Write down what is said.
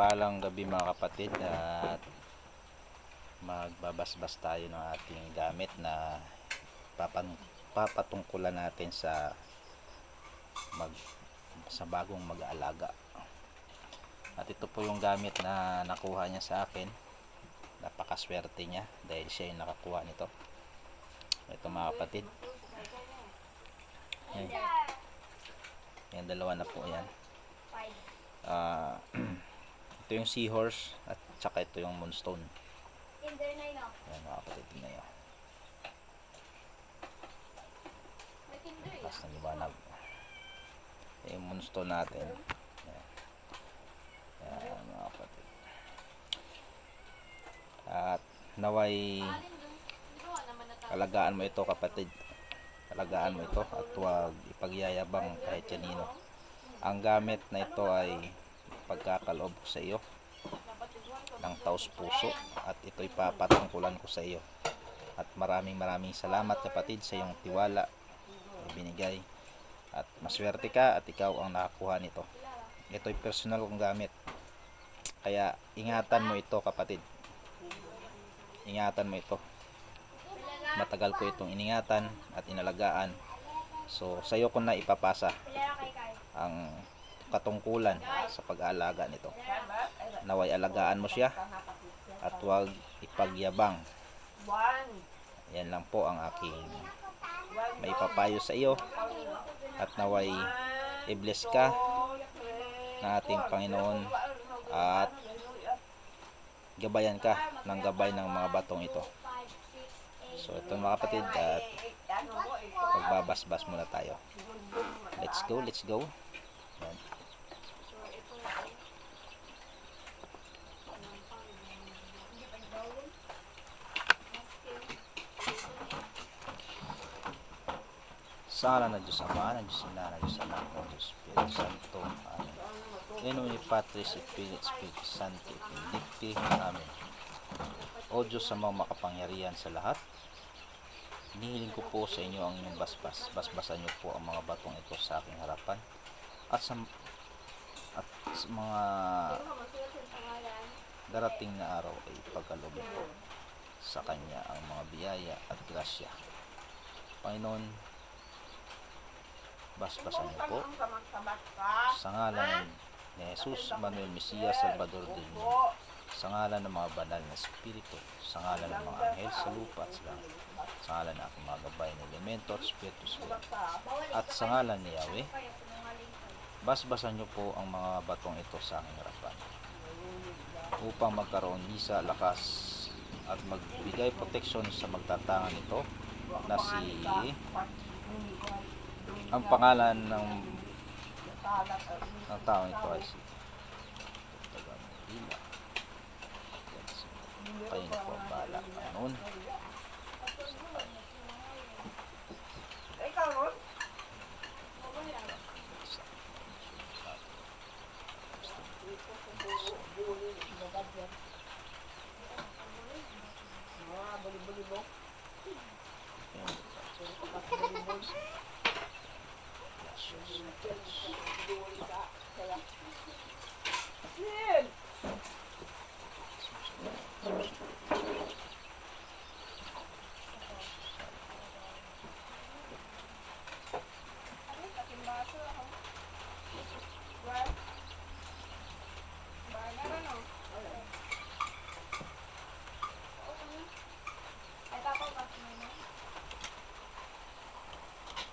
Mapagpalang gabi mga kapatid at magbabasbas tayo ng ating gamit na papan, papatungkulan natin sa mag sa bagong mag-aalaga. At ito po yung gamit na nakuha niya sa akin. Napakaswerte niya dahil siya yung nakakuha nito. Ito mga kapatid. Yan. Yan dalawa na po yan. Ito yung seahorse at saka ito yung moonstone. Yan mga kapatid na yun. Tapos ng liwanag. Yan yung moonstone natin. Yan. Yan mga kapatid. At naway alagaan mo ito kapatid. Alagaan mo ito at huwag ipagyayabang kahit kanino. Ang gamit na ito ay pagkakaloob ko sa iyo ng taos puso at ito'y papatungkulan ko sa iyo. At maraming maraming salamat kapatid sa iyong tiwala na binigay. At maswerte ka at ikaw ang nakakuha nito. Ito'y personal kong gamit. Kaya ingatan mo ito kapatid. Ingatan mo ito. Matagal ko itong iningatan at inalagaan. So sa iyo ko na ipapasa ang katungkulan sa pag-aalaga nito. Naway alagaan mo siya at huwag ipagyabang. Yan lang po ang aking may papayo sa iyo at naway i-bless ka ng ating Panginoon at gabayan ka ng gabay ng mga batong ito. So ito mga kapatid at magbabasbas muna tayo. Let's go, let's go. Yan. Sa ng Diyos Ama, ng Diyos Ina, ng Diyos Anak, ng Diyos Espiritu Santo. Amen. In nomine Patris et Sancti et Benedicti. Amen. O Diyos sa mga makapangyarihan sa lahat, Hinihiling ko po sa inyo ang inyong basbas. Basbasan niyo po ang mga batong ito sa aking harapan. At sa, at sa mga darating na araw ay pagkalob po sa Kanya ang mga biyaya at grasya. Panginoon, basbasan niyo po. Sa ngalan ni Jesus Manuel Mesias Salvador del Mundo sa ngalan ng mga banal na espiritu, sa ngalan ng mga anghel sa lupa at sa langit, sa ngalan ng aking mga gabay na elemento at spiritu sa at sa ngalan ni Yahweh, basbasan niyo po ang mga batong ito sa aking harapan upang magkaroon hisa, lakas at magbigay proteksyon sa magtatangan nito na si ang pangalan ng ng tao ito ay si Tagamila. Kayo na po ang bahala. Panginoon. Ikaw, Ron? Mga buli-buli Dude!